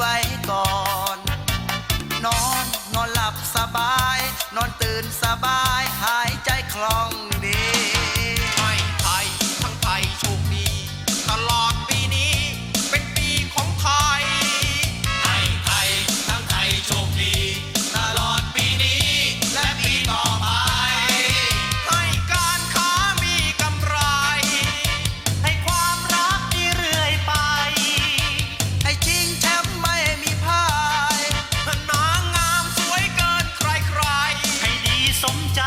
ไว้ก่อน นอนนอนหลับสบาย นอนตื่นสบาย หายใจคล่อง สมใจ